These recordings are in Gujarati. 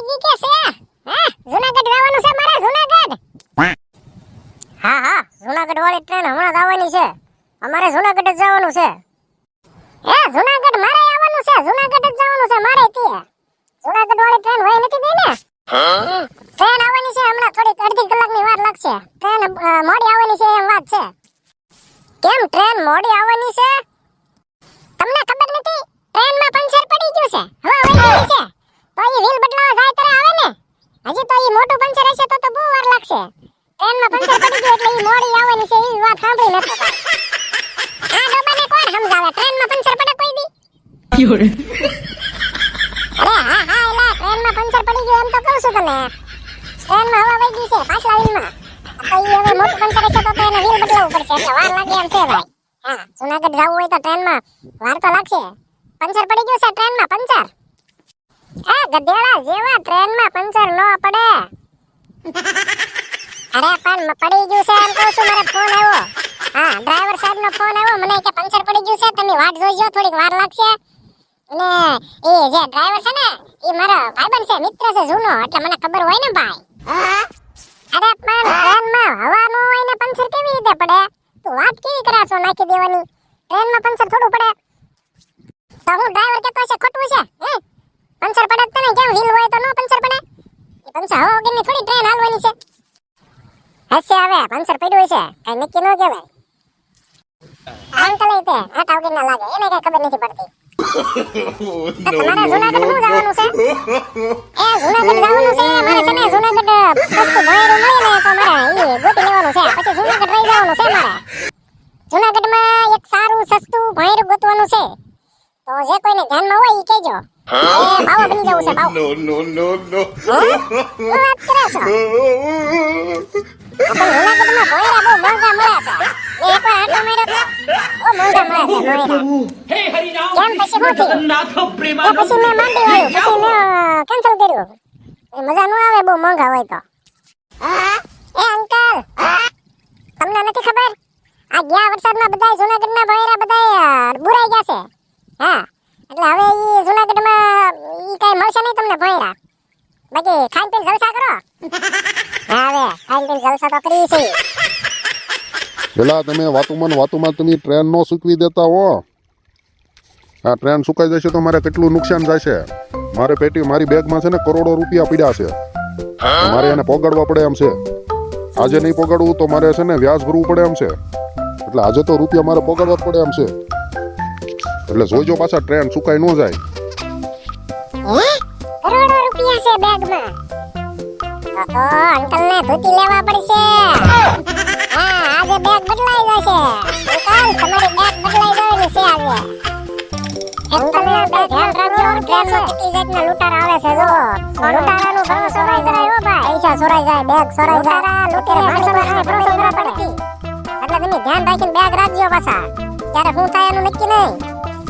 વાગી કે છે? હા? જુનાગઢ જવાનું છે મારે જુનાગઢ? હા હા જુનાગઢ વાળી ટ્રેન હમણાં જ આવવાની છે. અમારે જુનાગઢ જ જવાનું છે હે જુનાગઢ મારે આવવાનું છે જુનાગઢ જ જવાનું છે મારે તે જુનાગઢ વાળી ટ્રેન હોય નથી ગઈ ને ટ્રેન આવવાની છે હમણાં થોડીક અડધી કલાકની વાર લાગશે ટ્રેન અ, મોડી આવવાની છે એમ વાત છે કેમ ટ્રેન મોડી આવવાની છે તમને ખબર નથી ટ્રેનમાં પંચર પડી ગયું છે હવા વહી ગઈ છે તો ઈ વ્હીલ બદલાવા જાય ત્યારે આવે ને હજી તો ઈ મોટું પંચર હશે તો તો બહુ વાર લાગશે ટ્રેનમાં પંચર પડી ગયું એટલે ઈ મોડી આવવાની છે ઈ વાત સાંભળી નતો કાંઈ. આ ડબ્બાને કોણ સમજાવે ટ્રેનમાં પંચર પડે કોઈ દી 有人，અરે હા હા એલા ટ્રેનમાં પંચર પડી ગયું એમ તો કહું છું તને ગઈ છે પાછલા વ્હીલમાં તો ઈ હવે મોટું પંચર હશે તો તો એને વ્હીલ બદલાવવું પડશે. એટલે વાર લાગે એમ છે ભાઈ. હા, જુનાગઢ જવું હોય તો ટ્રેનમાં વાર તો લાગશે. પંચર પડી ગયું છે ટ્રેનમાં, પંચર. એ, ગધેડા જેવા ટ્રેનમાં પંચર ન પડે. અરે, પણ પડી ગયું છે એમ કહું છું, મારે ફોન આવ્યો. હા, ડ્રાઈવર સાહેબ નો ફોન આવ્યો, મને કે પંચર પડી ગયું છે, તમે વાટ જોઈજો, થોડીક વાર લાગશે. ને એ જે ડ્રાઈવર છે ને, એ મારો ભાઈબંધ છે, મિત્ર છે, જૂનો, એટલે મને ખબર હોય ને ભાઈ. અરે પણ ટ્રેનમાં હવાનું હોય ને પંચર કેવી રીતે પડે? તું વાત કેવી કરાશો નાખી દેવાની? ટ્રેનમાં પંચર થોડું પડે. તો હું ડ્રાઈવર કેતો છે ખોટું છે, હે? પંચર પડે જ તને કેમ વ્હીલ હોય તો નો પંચર પડે? એ પંચર હવા વગરની થોડી ટ્રેન હાલવાની છે. હશે હવે, પંચર પડ્યું છે કઈ નક્કી ન કહેવાય. અંકલ તે આટા વગર ના લાગે, એને કઈ ખબર નથી પડતી. જુનાગઢ હું જવાનું છે એ જુનાગઢ જવાનું છે મારે છે ને જુનાગઢ સસ્તું ભણેલું મળે ને તો મારે ઈ ગોતી લેવાનું છે પછી જુનાગઢ રહી જવાનું છે મારે જુનાગઢમાં એક સારું સસ્તું ભણેલું ગોતવાનું છે તો જે કોઈને ધ્યાનમાં હોય ઈ કહેજો એ બાવો બની જવું છે બાવો વાત કરે છો આપણે જુનાગઢમાં ભોયરા બહુ મોંઘા મળ્યા છે કેન્સલ કર્યું એ આવે બહુ મોંઘા હોય તો એ અંકલ તમને નથી ખબર આ ગયા વરસાદમાં બધા જૂનાગઢના ભાઈરા બધા બુરાઈ ગયા છે હા એટલે હવે એ જૂનાગઢમાં એ કઈ બાકી ખાઈ પીને જલસા કરો હવે ખાઈ પીને જલસા તો કરી છે પેલા તમે વાતુમાં વાતુમાં તમે ટ્રેન નો સૂકવી દેતા હો. આ ટ્રેન સુકાઈ જશે તો મારે કેટલું નુકસાન જશે મારે પેટી, મારી બેગમાં છે ને કરોડો રૂપિયા પડ્યા છે. મારે એને પોગાડવા પડે એમ છે. આજે નહીં પોગાડવું તો મારે છે ને વ્યાજ ભરવું પડે એમ છે. એટલે આજે તો રૂપિયા મારે પોગાડવા પડે એમ છે. એટલે જોઈજો પાછા ટ્રેન સુકાઈ ન જાય. રૂપિયા છે બેગમાં. તો અંકલને ભૂતી લેવા પડશે. બદલાઈ જશે અંકલ તમારી બેગ બદલાઈ જવાની છે આજે. અંકલને બે ધ્યાન રાખજો ટ્રેનમાં કેટલી જાતના લૂંટાર આવે છે જો. લૂંટારાનું ઘણું સોરાઈ જાય હો ભાઈ. પૈસા સોરાઈ જાય બેગ સોરાઈ જાય. લૂંટીને માણસોને કાંઈ ભરોસો ન પડે. એટલે તમે ધ્યાન રાખીને બેગ રાખજો પાછા. ત્યારે શું થાય એનું નક્કી નહીં.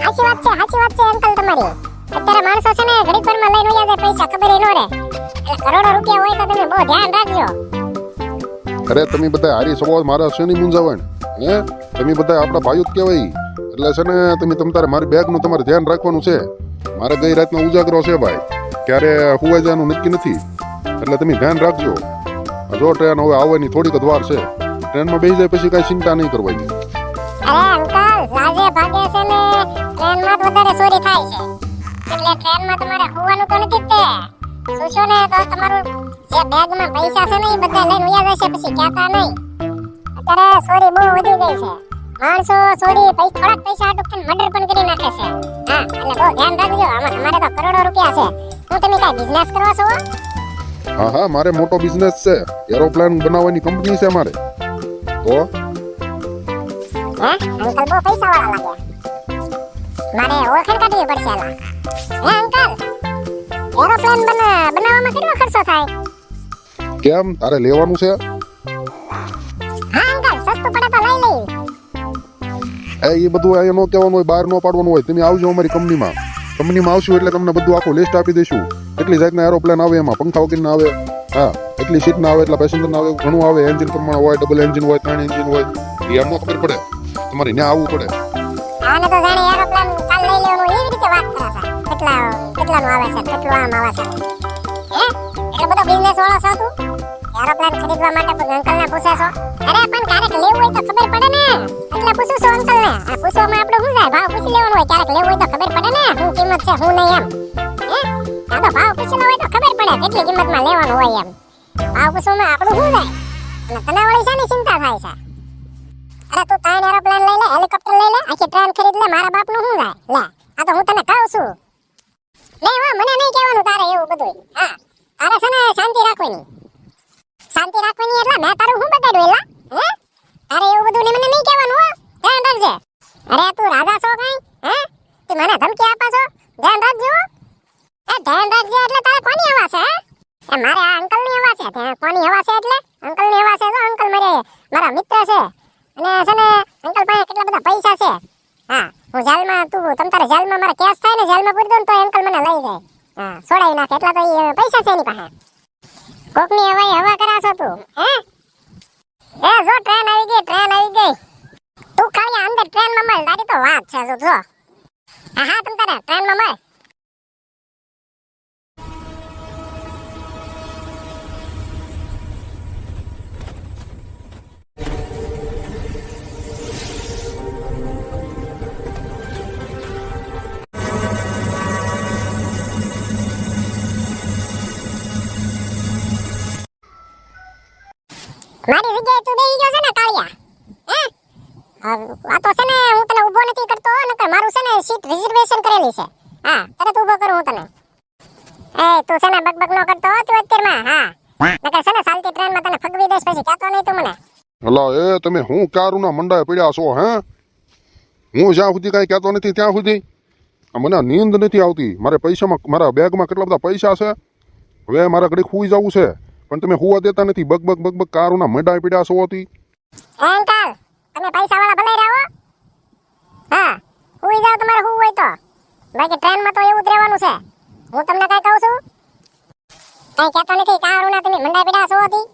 સાચી વાત છે સાચી વાત છે અંકલ તમારી. અત્યારે માણસો છે ને ઘડીક વારમાં લઈને વયા જાય પૈસા ખબર ન રહે. એટલે કરોડો રૂપિયા હોય તો તમે બહુ ધ્યાન રાખજો. અરે તમે બધા હારી સવાલ મારા શેની મૂંઝાવણ? હે? તમે બધા આપણા ભાઈઓ જ કહેવાય. એટલે છે ને, તમે તમ તારે મારી બેગનું તમારે ધ્યાન રાખવાનું છે. મારે ગઈ રાતનો ઉજાગરો છે ભાઈ. ક્યારે હુવાઈ જવાનું નક્કી નથી. એટલે તમે ધ્યાન રાખજો. જો ટ્રેન હવે આવવાની થોડીક જ વાર છે. ટ્રેનમાં બેસી જાય પછી કાંઈ ચિંતા નહીં કરવાની. અરે અંકલ લાજે ભાગે છે ને, ટ્રેનમાં વધારે ચોરી થાય છે. એટલે ટ્રેનમાં તમારે હોવાનું તો નથી તે. સુશો ને તો તમારું જે બેગમાં પૈસા છે ને એ બધા લઈને ઉયા જશે પછી કહેતા નહીં. અત્યારે ચોરી બહુ વધી ગઈ છે. માણસો ચોરી પૈસા થોડાક પૈસા હાટું મર્ડર પણ કરી નાખે છે. હા એટલે બહુ ધ્યાન રાખજો. આમાં તમારે તો કરોડો રૂપિયા છે. હું તમે કાંઈ બિઝનેસ કરવા છો? હા હા મારે મોટો બિઝનેસ છે. એરોપ્લેન બનાવવાની કંપની છે મારે. તો હા? અંકલ બહુ પૈસા વાળા લાગે મારે ઓળખાણ કાઢવી પડશે હે અંકલ? એરોપ્લેન બનાવવામાં કેટલો ખર્ચો થાય? કેમ? તારે લેવાનું છે? હા અંકલ સસ્તું પડે તો લઈ લઈ એ એ બધું અહીંયા નો કહેવાનું હોય બહાર નો પાડવાનું હોય. તમે આવજો અમારી કંપનીમાં. કંપનીમાં આવશું એટલે તમને બધું આખું લિસ્ટ આપી દઈશું. કેટલી જાતના એરોપ્લેન આવે એમાં પંખા વગરના આવે. હા એટલી સીટ ના આવે એટલા પેસેન્જર ના આવે ઘણું આવે. એન્જિન પ્રમાણે હોય ડબલ એન્જિન હોય ત્રણ એન્જિન હોય. એ અમો ખબર પડે. તમારે ત્યાં આવવું પડે. આને તો જાણે એરોપ્લેન કાલ લઈ લેવાનું એવી રીતે વાત કરે છે. કેટલા કેટલાનું આવે છે? કેટલું આમ આવે છે? હે? એટલો બધો બિઝનેસ વાળો છો તું? એરોપ્લેન ખરીદવા માટે કોઈ અંકલ પૂછે છો? અરે, પણ ક્યારેક લેવું હોય તો ખબર પડે ને. એટલે પૂછું છું અંકલને આ પૂછવામાં આપણે શું થાય ભાવ પૂછી લેવાનો હોય. ક્યારેક લેવું હોય તો ખબર પડે ને. શું કિંમત છે શું નહીં એમ. હે? તો ભાવ પૂછેલો હોય તો ખબર પડે. કેટલી કિંમતમાં લેવાનું હોય એમ. ભાવ પૂછવામાં આપણું શું થાય અને તને વળી શાની ચિંતા થાય છે. અરે, તું ત્રણ એરોપ્લેન લઈ લે હેલિકોપ્ટર લઈ લે, આખી ટ્રેન ખરીદ લે, મારા બાપનું શું થાય લે, આ તો હું તને કહું છું. લે વા મને નહીં કહેવાનું તારે એવું બધું હા, તારે છે ને શાંતિ રાખવાની. શાંતિ રાખવાની એટલે મેં તારું શું બગાડ્યું એલા? હે તારે એવું બધું ને મને નહીં કહેવાનું હો ધ્યાન રાખજે અરે તું રાજા છો કઈ હે તું મને ધમકી આપા છો ધ્યાન રાખજો એ ધ્યાન રાખજે એટલે તારે કોની હવા છે હે એ મારે આ અંકલની હવા છે ત્યાં કોની હવા છે એટલે અંકલની હવા છે તો અંકલ મારે મારા મિત્ર છે અને છે ને અંકલ પાસે કેટલા બધા પૈસા છે હા હું જેલમાં તું તમ તારે જેલમાં મારા કેસ થાય ને જેલમાં પૂરી દઉં ને તો અંકલ મને લઈ જાય હા છોડાવી નાખે એટલા તો ઈ પૈસા છે એની પાસે કોકની હવાઈ હવા કરાશો તું હે એ જો ટ્રેન આવી ગઈ ટ્રેન આવી ગઈ તું ખાલી અંદર ટ્રેનમાં મળ તારી વાત છે જો. હા હા તમ તારે ટ્રેનમાં મળ મારી જગ્યાએ તું બેહી ગયો છે ને કાળિયા, હે? આ તો છે ને હું તને ઊભો નથી કરતો નકર મારું છે ને સીટ રિઝર્વેશન કરેલી છે. હા તરત ઊભો કરું હું તને. એ તું છે ને બકબક નો કરતો તું અત્યારમાં હા. નકર છે ને ચાલતી ટ્રેનમાં તને ફગવી દઈશ પછી કહેતો નહીં તું મને. અલા એ તમે હું કારુના મંડાએ પડ્યા છો હે? હું જ્યાં સુધી કાંઈ કહેતો નથી ત્યાં સુધી. મને નીંદ નથી આવતી. મારે પૈસામાં મારા બેગમાં કેટલા બધા પૈસા છે? હવે મારે ઘડી ખુઈ જવું છે. પણ તમે હુવા દેતા નથી બગ બગ બગ બગ કારુના મંડાએ પડ્યા છો હતી. અંકલ તમે પૈસા વાળા ભલે રહો હા હુઈ જાવ તમારે હું હોય તો. બાકી ટ્રેનમાં તો એવું જ રહેવાનું છે. હું તમને કઈ કહું છું? કઈ કહેતો નથી કારુના તમે મંડા પીડા છો હતી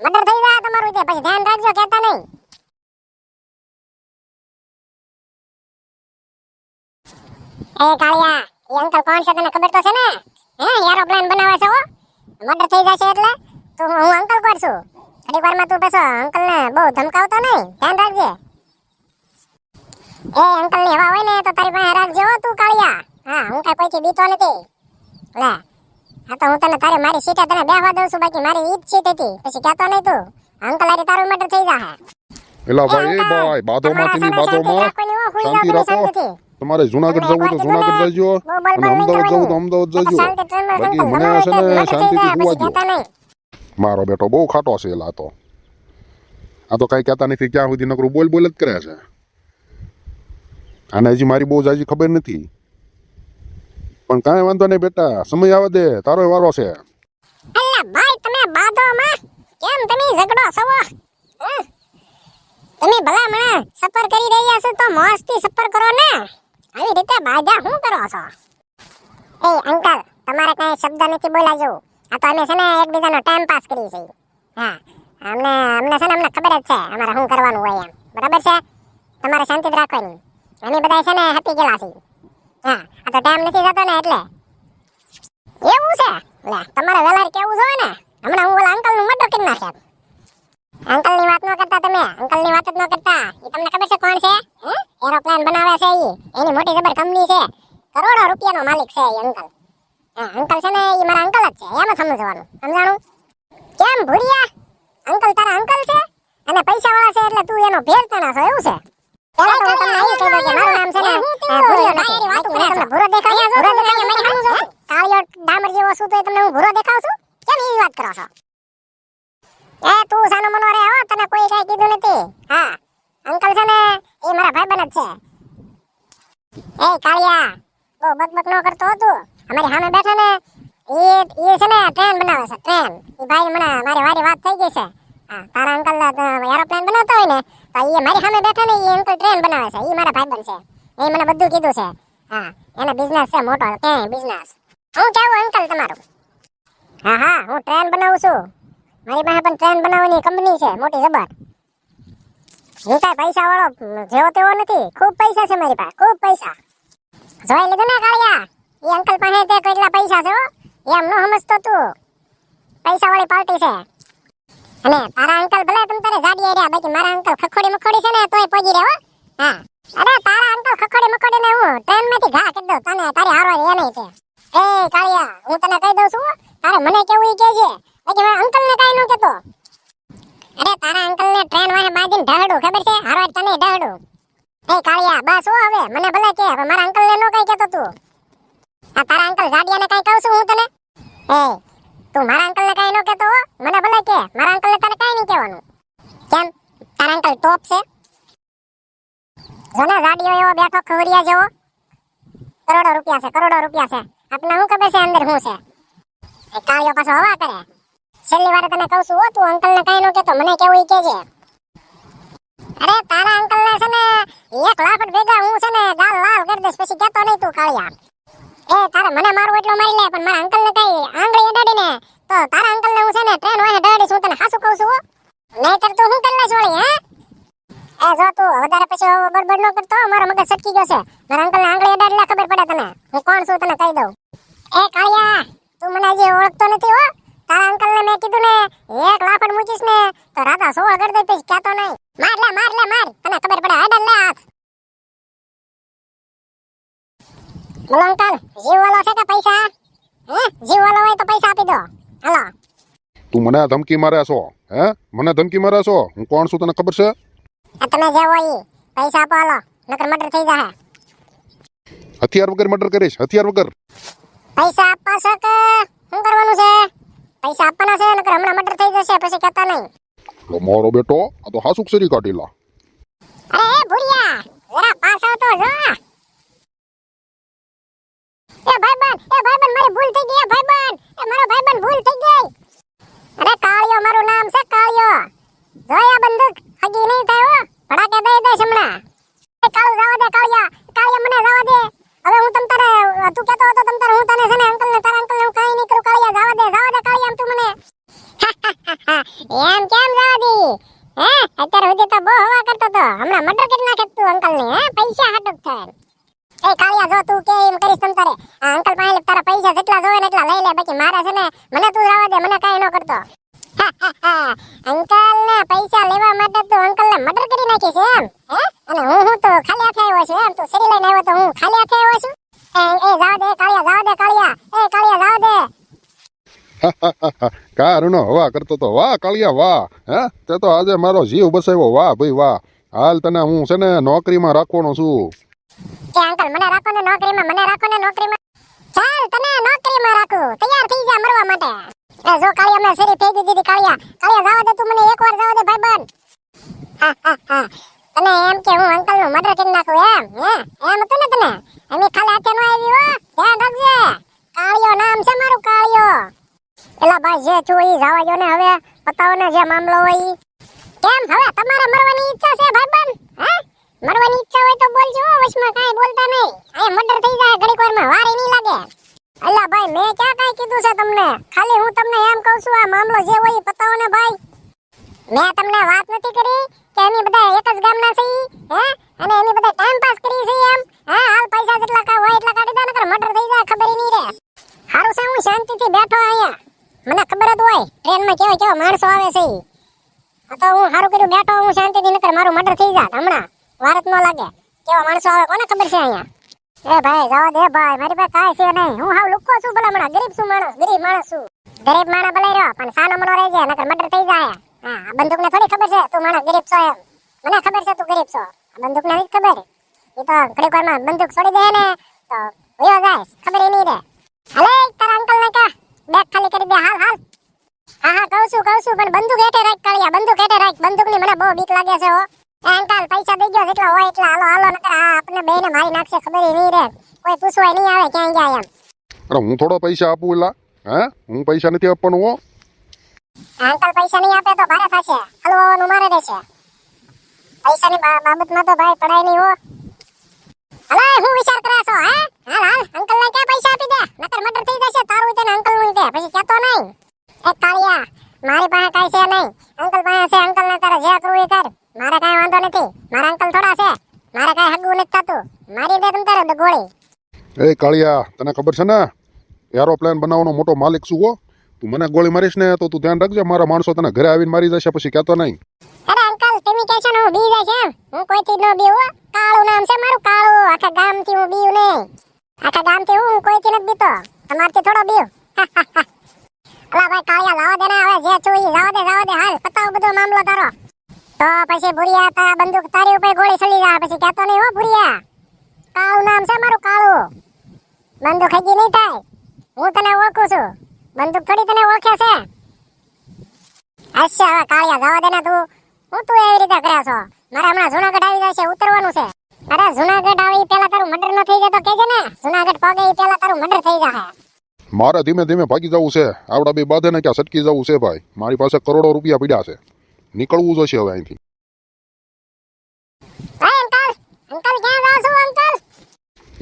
મદર થઈ જાય તમારું તે પછી ધ્યાન રાખજો, કહેતા નહીં. એ કાળિયા એ અંકલ કોણ છે તને ખબર તો છે ને? હે એરોપ્લેન બનાવે છે હો. મર્ડર થઈ જશે એટલે? તો હું અંકલ કોણ છું? થોડીક વારમાં તું પાછો અંકલ ને બહુ ધમકાવતો નહીં. ધ્યાન રાખજે. એ અંકલની હવા હોય ને તો તારી પાસે રાખજે હો તું કાળિયા. હા હું કઈ કોઈથી બીતો નથી. લે હા તો હું તને તારે મારી સીટે તને બેહવા દઉં છું બાકી મારી ઈજ સીટ હતી પછી કહેતો નહીં તું. અંકલ આરી તારું મર્ડર થઈ જાહે. એલા ભાઈ એ ભાઈ બાધોમાં તમારા તેની સામે શાંતિ બાધોમાં શાંતિ રાખો. તમારે જુનાગઢ જવું તો જુનાગઢ જજો. અને અમદાવાદ જવું તો અમદાવાદ જજો. બાકી મને છે ને શાંતિથી જોવા દો. મારો બેટો બહુ ખાટો છે એલા તો. આ તો કાંઈ કહેતા નથી ક્યાં સુધી નકરું બોલ બોલ જ કરે છે. આને હજી મારી બહુ જાજી ખબર નથી. પણ કાંઈ વાંધો નહીં બેટા, સમય આવે દે, તારો વારો છે. અલ્લા ભાઈ, તમે બાધો માં કેમ તમે ઝઘડો હે? તમે ભલા મને સફર કરી રહ્યા છો તો મોજથી સફર કરો ને. આવી રીતે શું કરો છો? એ અંકલ, તમારે કઈ શબ્દ નથી બોલા જેવું આ તો અમે છે ને એકબીજાનો ટાઈમ પાસ કરીએ છીએ. હા, અમને અમને છે ને અમને ખબર જ છે અમારે શું કરવાનું હોય એમ. બરાબર છે? તમારે શાંતિ જ રાખવાની. અમે બધા છે ને હેપી ગયેલા છીએ. હા, આ તો ટાઈમ નથી જતો ને એટલે. એવું છે? લે, તમારે વેલાર કેવું જોઈએ ને? હમણાં હું ઓલા અંકલનું મર્ડર કરી નાખે અંકલની વાત ન કરતા તમે? અંકલની વાત જ ન કરતા? એ તમને ખબર છે કોણ છે? એરોપ્લેન બનાવે છે એ એની મોટી જબર કંપની છે. કરોડો રૂપિયાનો માલિક છે એ અંકલ. હા અંકલ છે ને એ મારા અંકલ જ છે એમ સમજવાનું. સમજાણું? કેમ ભૂરિયા? અંકલ તારા અંકલ છે? અને પૈસા વાળા છે એટલે તું એનો ભેર તણા છો એવું છે? પહેલા તો તમને અહીં કહી દઉં કે મારું નામ છે ને ભૂરિયો નથી. બાકી મને તમને ભૂરો દેખાય ભૂરો દેખાય મારી સામે જોજો. કાળિયો ડામર જેવો છું તો તમને હું ભૂરો દેખાવ છું? કેમ એવી વાત કરો છો? એ તું સાનો મનો રે હો તને કોઈ કાઈ કીધું નથી. હા અંકલ છે ને એ મારા ભાઈબંધ જ છે. એ કાળિયા બહુ બકબક નો કરતો હતું અમારી સામે બેઠા ને એ એ છે ને ટ્રેન બનાવે છે ટ્રેન એ ભાઈ મને મારી વારી વાત થઈ ગઈ છે. હા, તારા અંકલ એરોપ્લેન બનાવતા હોય ને, તો એ મારી સામે બેઠા ને એ અંકલ ટ્રેન બનાવે છે. એ મારા ભાઈબંધ છે. એ મને બધું કીધું છે. હા, એને બિઝનેસ છે, મોટો, ક્યાંય બિઝનેસ હું કેવું અંકલ તમારું. હા હા, હું ટ્રેન બનાવું છું. મારી પાસે પણ ટ્રેન બનાવવાની કંપની છે, મોટી જબર. હું કાંઈ પૈસા વાળો જેવો તેવો નથી. ખૂબ પૈસા છે મારી પાસે, ખૂબ પૈસા. જોઈ લીધું ને કાળિયા? એ અંકલ પાસે તે કેટલા પૈસા છે? એમ નો સમજતો તું. પૈસા વાળી પાર્ટી છે. અને તારા અંકલ ભલે તમ તારે જાડી રહ્યા બાકી મારા અંકલ ખખોડી મખોડી છે ને, તોય પોજી રહ્યો હા. અરે તારા અંકલ ખખોડી મખોડી ને હું ટ્રેનમાંથી ઘા કરી દઉં, તને તારી હારો એ નહીં છે. એ કાળિયા, હું તને કહી દઉં છું, તારે મને કેવું ઈ કહેજે. બાકી મારા અંકલ ને કાઈ ન કહેતો. અરે તારા અંકલ ને ટ્રેન વાહે બાંધીને ઢહડું ખબર છે? હારો તને ઢહડું એ કાળિયા, બસ હો હવે, મને ભલે કે મારા અંકલ ને નો કઈ કહેતો તું. આ તારા અંકલ જાડિયાને કઈ કહું છું હું તને? એ તું મારા અંકલને કઈ નો કહેતો હો. મને ભલે કે, મારા અંકલને તને કઈ નહીં કહેવાનું. કેમ? તારા અંકલ ટોપ છે. જોને જાડિયો એવો બેઠો ખવડિયા જેવો. કરોડો રૂપિયા છે, કરોડો રૂપિયા છે. આપને શું ખબર છે અંદર શું છે? એ કાળિયો પાછો હવા કરે. છેલ્લી વાર તને કહું છું ઓ તું અંકલને કઈ નો કહેતો, મને કેવું ઈ કહેજે. અરે, તારા અંકલ ને છે ને, એક લાફટ ભેગા હું છે ને ગાલ લાલ કરી દઈશ, પછી કહેતો નહીં તું કાળિયા. એ, તારે મને મારવું એટલો મારી લે, પણ મારા અંકલ ને કઈ આંગળી અડાડી ને તો તારા અંકલ ને હું છે ને ટ્રેન વાહે અડાડી છું તને હાસું કહું છું નહીતર તું હું કરી લેશ વળી, હે? એ, જો તું વધારે પછી બડબડ ન કરતો મારો મગજ સટકી ગયો છે. મારા અંકલ ને આંગળી અડાડી લે, ખબર પડે તને. હું કોણ છું તને કહી દઉં. એ, કાળિયા, તું મને હજી ઓળખતો નથી, હો. તારા અંકલ ને મેં કીધું ને, એક લાફડ મૂકીશ ને, તો રાધા સોળ કરી દે પછી કહેતો નહીં. માર, લે માર લે, માર. તને ખબર પડે, અડાડ, લે અંકલ જીવ વાલો છે કે પૈસા? હે? જીવ વાલો હોય તો પૈસા આપી દો. હાલો. તું મને ધમકી મારે છો હે? મને ધમકી મારે છો? હું કોણ છું તને ખબર છે? આ તમે જે હોય પૈસા આપો હાલો. નકર મર્ડર થઈ જાહે. હથિયાર વગર મર્ડર કરીશ હથિયાર વગર. પૈસા આપવા છે કે શું કરવાનું છે? પૈસા આપવાના છે નકર હમણાં મર્ડર થઈ જશે પછી કહેતા નહીં. લો મારો બેટો આ તો હાસુક સરી કાઢીલા. અરે ભૂરિયા જરા પાછો તો જો. એ ભાઈબંધ એ ભાઈબંધ, મારી ભૂલ થઈ ગઈ, એ ભાઈબંધ. એ મારો ભાઈબંધ ભૂલ થઈ ગઈ. અરે કાળિયો મારું નામ છે કાળિયો. જોયા બંદૂક? હગી નહીં થાય ભડાકે દઈ દે હમણાં. એ કાળું જવા દે કાળિયા. કાળિયા મને જવા દે. હવે હું તમ તારે, તું કહેતો હતો તમ તારે, હું તને છે ને અંકલ ને તારા અંકલ ને હું કાઈ નહીં કરું. કાળિયા જવા દે જવા દે કાળિયા તું મને. એમ કેમ જવા દી હે અત્યારે સુધી તો બહુ હવા કરતો તો હમણાં મર્ડર કરી નાખે તું અંકલ ને હે પૈસા હાટુક થાય એ કાળિયા જો તું કે એમ કરીશ તમ તારે આ અંકલ પાસે તારા પૈસા જેટલા જોવે ને એટલા લઈ લે બાકી મારે છે ને મને તું જવા દે મને કાંઈ ન કરતો અંકલ ને પૈસા લેવા માટે તું અંકલ ને મર્ડર કરી નાખીશ એમ હે અને હું હું તો ખાલી હાથે આવ્યો છું એમ તું સરી લઈને આવ્યો તો હું ખાલી હાથે આવ્યો છું એ એ જાવ દે કાળિયા જાવ દે કાળિયા એ કાળિયા જાવ દે કા રૂનો હવા કરતો તો, વાહ, કાળિયા, વાહ, હે? તે તો આજે મારો જીવ બસાવ્યો. વાહ, ભાઈ, વાહ. હાલ તને હું છે ને નોકરીમાં રાખવાનો છું. એ અંકલ, મને રાખો ને નોકરીમાં, મને રાખો ને નોકરીમાં. ચાલ, તને નોકરીમાં રાખો. તૈયાર થઈ જા મરવા માટે. એ જો કાળિયા મેં શેરી ફેંકી દીધી કાળિયા. કાળિયા, જાવા દે તું મને એકવાર, જાવા દે ભાઈબંધ. હા હા હા. તને એમ કે હું અંકલનું મર્ડર કરી નાખું એમ, હે? એમ હતું તને? એમની ખાલી હાથે નો આવી હો. ધ્યાન રાખજે. કાળિયો નામ છે મારું કાળિયો. એલા ભાઈ જે છું ઈ જવા જો ને હવે પતાવો ને જે મામલો હોય કેમ? હવે તમારે મરવાની ઈચ્છા છે ભાઈબંધ, હે? મરવાની ઈચ્છા હોય તો બોલજો વશમાં કાઈ બોલતા નહીં. આ મર્ડર થઈ જાય, ઘડીક વારમાં વાર નહીં લાગે. અલ્લા ભાઈ, મેં ક્યાં કાઈ કીધું છે તમને? ખાલી હું તમને એમ કહું છું, આ મામલો જે હોય ઈ પતાવો ને ભાઈ. મેં તમને વાત નથી કરી કે એની બધા એક જ ગામના છે હે? અને એની બધા ટાઈમ પાસ કરી છે એમ, હે? હાલ પૈસા જેટલા કા હોય એટલા કાઢી દે, નકર મર્ડર થઈ જાય, ખબર નહીં રહે. હારું છે, હું શાંતિથી બેઠો અહીંયા. મને ખબર જ હોય, ટ્રેનમાં કેવા કેવા માણસો આવે છે આ તો હું સારું કર્યું, બેઠો હું શાંતિથી, નકર મારું મર્ડર થઈ જાત, હમણાં. વારત ન લાગે. કેવા માણસો આવે, કોને ખબર છે અહીંયા? એ ભાઈ, જવા દે ભાઈ, મારી પાસે કાંઈ છે નહીં. હું હાવ લુખ્ખો છું ભલા હમણાં. ગરીબ છું માણસ, ગરીબ માણસ છું. ગરીબ માણસ ભલાઈ રહ્યો, પણ સાનો મનો રહી જાય નકર મર્ડર થઈ જાય. હા બંદૂકને થોડી ખબર છે? તું માણસ ગરીબ છો એમ. મને ખબર છે તું ગરીબ છો. બંદૂકને નથી ખબર. એ તો ઘડીક વારમાં બંદૂક છોડી દે ને, તો વયો જાય, ખબર એ નહીં રે હલે તારા અંકલ ને કા બેગ ખાલી કરી દે હાલ હાલ. હા હા કહું છું કહું છું પણ બંદૂક હેઠે રાખ કાળિયા બંદૂક હેઠે રાખ. બંદૂકની મને બહુ બીક લાગે છે હો. એ અંકલ પૈસા દઈ ગયો જેટલા હોય એટલા. હાલો હાલો નકર આ આપણને બેને મારી નાખશે ખબર નહીં રે કોઈ પૂછવાય નહીં આવે ક્યાં ગયા એમ. અરે હું થોડો પૈસા આપું એલા. હે? હું પૈસા નથી આપવાનો હો. અંકલ પૈસા નહીં આપે તો ભારે થશે. હલવાનું મારે રહેશે. પૈસાની બાબતમાં તો ભાઈ પડાય નહીં હો. હલે હું વિચાર કરે છો હે? હાલ હાલ અંકલ ને ક્યાં પૈસા આપી દે? નકર મર્ડર થઈ જશે તારું તે અંકલનું તે પછી કેતો નહીં. એ કાળિયા મારી પાસે કાઈ છે નહીં. અંકલ પાસે છે અંકલ ને તારે જે કરવું એ કર. મારે કાઈ વાંધો નથી. મારા અંકલ થોડા છે. મારે કાઈ હગવું નથી થતું. મારી દે તમ તારે ગોળી એ કાળિયા તને ખબર છે ને? એરોપ્લેન બનાવવાનો મોટો માલિક શું હો. તું મને ગોળી મારીશ ને તો તું ધ્યાન રાખજે. મારા માણસો તને ઘરે આવીને મારી જશે પછી કહેતો નહીં. અરે તમે કહેશો ને, હું બી જાય છે હું કાળું નામ છે મારું, કાળું. આખા ગામથી હું બીવું નહીં. આખા ગામથી હું કોઈથી નથી બીતો. તમારથી થોડો બીવ અલા ભાઈ, કાળિયા, લાવો દે ને હવે, જે છું ઈ જાવા દે, લાવો દે. હાલ, પતાવ બધો મામલો તારો. તો પછી ભૂરિયા તા બંદૂક તારી ઉપર ગોળી ચલી જાય. પછી કહેતો નહીં, હો, ભૂરિયા. કાળું નામ છે મારું, કાળું. બંદૂક હજી નહીં થાય. હું તને ઓળખું છું. બંદૂક થોડી તને ઓળખે છે. અચ્છા હવે, કાળિયા જવા દે ને તું. હું તું એવી રીતે કર્યા છો? મારે હમણાં જુનાગઢ આવી જશે ઉતરવાનું છે. અરે જુનાગઢ આવી પેલા તારું મર્ડર ન થઈ જાય તો કેજે ને. જુનાગઢ પગે પેલા તારું મર્ડર થઈ જાય મારે ધીમે ધીમે ભાગી જવું છે. આવડા બે બાધે ને ક્યાં સટકી જવું છે ભાઈ? મારી પાસે કરોડો રૂપિયા પડ્યા છે. નીકળવું જોશે હવે અહીંથી. અંકલ ક્યાં જાવ છો અંકલ?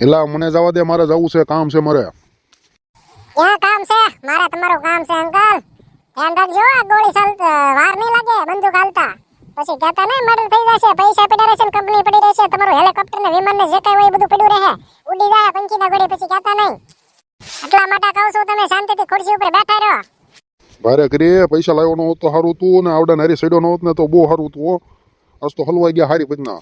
એટલે મને જવા દે મારે જવું છે કામ છે મારે. ક્યાં કામ છે? મારે તમારું કામ છે અંકલ. ધ્યાન રાખજો આ ગોળી ચાલતા વાર નહીં લાગે બંદૂક હાલતા. પછી ગાતા ના મર્ડર થઈ જશે, પૈસા પડ્યા રહેશે કંપની પડી રહેશે, તમારું હેલિકોપ્ટર ને વિમાન ને જે કઈ હોય બધું પડ્યું રહે. ઉડી જાય પંખી ના ગોળી પછી ગાતા નહીં. એટલા માટે કહું છું, તમે શાંતિથી ખુરશી ઉપર બેઠા રહો. ભારે કરીએ પૈસા લાવ્યો ન હોત તો સારું તું ને આવડા નારી સડ્યો ન ને તો બહુ સારું તું આજ તો હલવાઈ ગયા હારી પજના